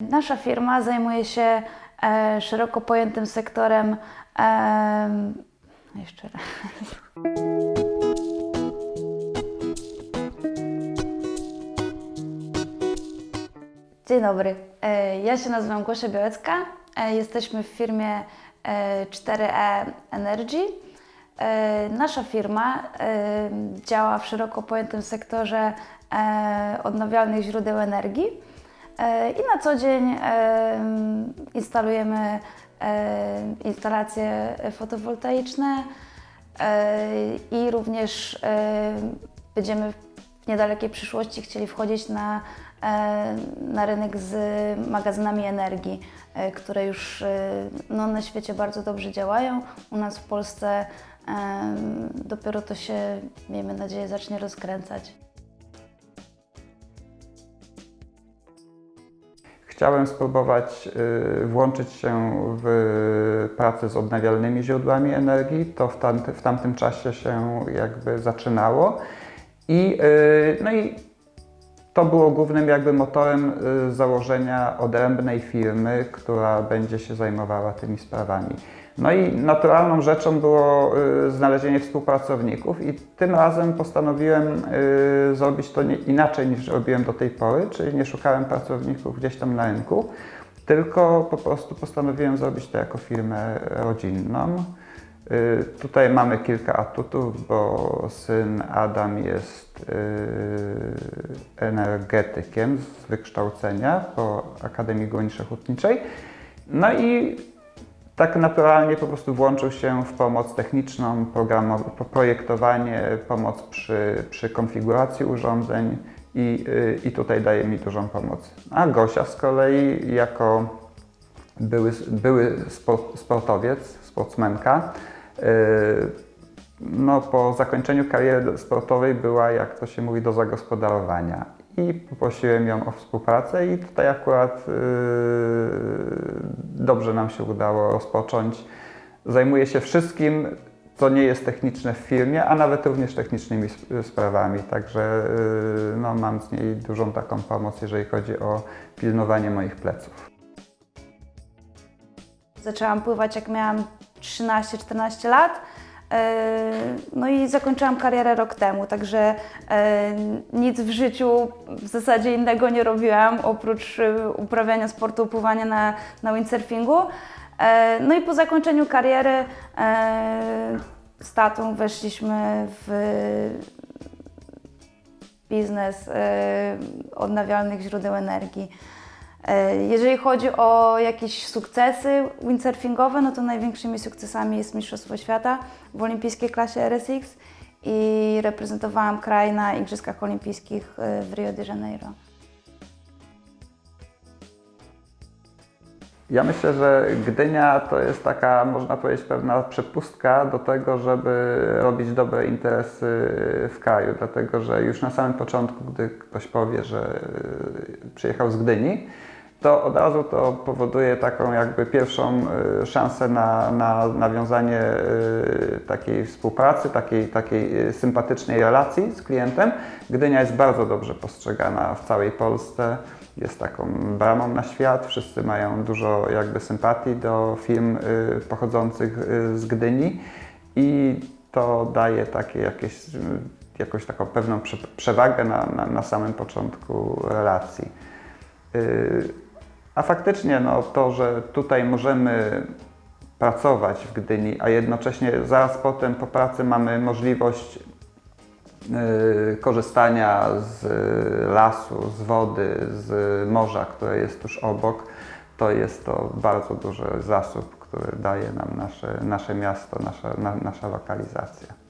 Nasza firma zajmuje się e, szeroko pojętym sektorem. em, jeszcze raz. Dzień dobry. E, Ja się nazywam Gosia Białecka. E, Jesteśmy w firmie e, 4E Energy. E, Nasza firma e, działa w szeroko pojętym sektorze e, odnawialnych źródeł energii E, i na co dzień e, instalujemy e, instalacje fotowoltaiczne e, i również e, będziemy w niedalekiej przyszłości chcieli wchodzić na, e, na rynek z magazynami energii, e, które już e, no, na świecie bardzo dobrze działają. U nas w Polsce e, dopiero to się, miejmy nadzieję, zacznie rozkręcać. Chciałem spróbować y, włączyć się w pracę z odnawialnymi źródłami energii. To w, tamty, w tamtym czasie się jakby zaczynało. I, y, no i to było głównym jakby motorem y, założenia odrębnej firmy, która będzie się zajmowała tymi sprawami. No i naturalną rzeczą było y, znalezienie współpracowników i tym razem postanowiłem y, zrobić to inaczej niż robiłem do tej pory, czyli nie szukałem pracowników gdzieś tam na rynku, tylko po prostu postanowiłem zrobić to jako firmę rodzinną. Y, Tutaj mamy kilka atutów, bo syn Adam jest y, energetykiem z wykształcenia po Akademii Górniczo-Hutniczej. No i tak naturalnie po prostu włączył się w pomoc techniczną, projektowanie, pomoc przy, przy konfiguracji urządzeń i, y, i tutaj daje mi dużą pomoc. A Gosia z kolei jako były, były spo- sportowiec, sportsmenka, no, po zakończeniu kariery sportowej była, jak to się mówi, do zagospodarowania. I poprosiłem ją o współpracę i tutaj akurat yy, dobrze nam się udało rozpocząć. Zajmuje się wszystkim, co nie jest techniczne w firmie, a nawet również technicznymi sp- sprawami. Także yy, no, mam z niej dużą taką pomoc, jeżeli chodzi o pilnowanie moich pleców. Zaczęłam pływać jak miałam 13-14 lat. E, No i zakończyłam karierę rok temu, także e, nic w życiu w zasadzie innego nie robiłam oprócz e, uprawiania sportu, pływania na, na windsurfingu. No i po zakończeniu kariery z tatą weszliśmy w biznes odnawialnych źródeł energii. E, Jeżeli chodzi o jakieś sukcesy windsurfingowe, no to największymi sukcesami jest Mistrzostwo Świata w olimpijskiej klasie RSX i reprezentowałam kraj na Igrzyskach Olimpijskich e, w Rio de Janeiro. Ja myślę, że Gdynia to jest taka, można powiedzieć, pewna przepustka do tego, żeby robić dobre interesy w kraju. Dlatego, że już na samym początku, gdy ktoś powie, że y, przyjechał z Gdyni, to od razu to powoduje taką jakby pierwszą y, szansę na, na nawiązanie y, takiej współpracy, takiej, takiej y, sympatycznej relacji z klientem. Gdynia jest bardzo dobrze postrzegana w całej Polsce jest taką bramą na świat. Wszyscy mają dużo jakby sympatii do firm pochodzących z Gdyni i to daje takie jakieś, jakąś taką pewną prze, przewagę na, na, na samym początku relacji. A faktycznie no, to, że tutaj możemy pracować w Gdyni, a jednocześnie zaraz potem po pracy mamy możliwość y, korzystania z lasu, z wody, z morza, które jest tuż obok, to jest to bardzo duży zasób, który daje nam nasze, nasze miasto, nasza, na, nasza lokalizacja.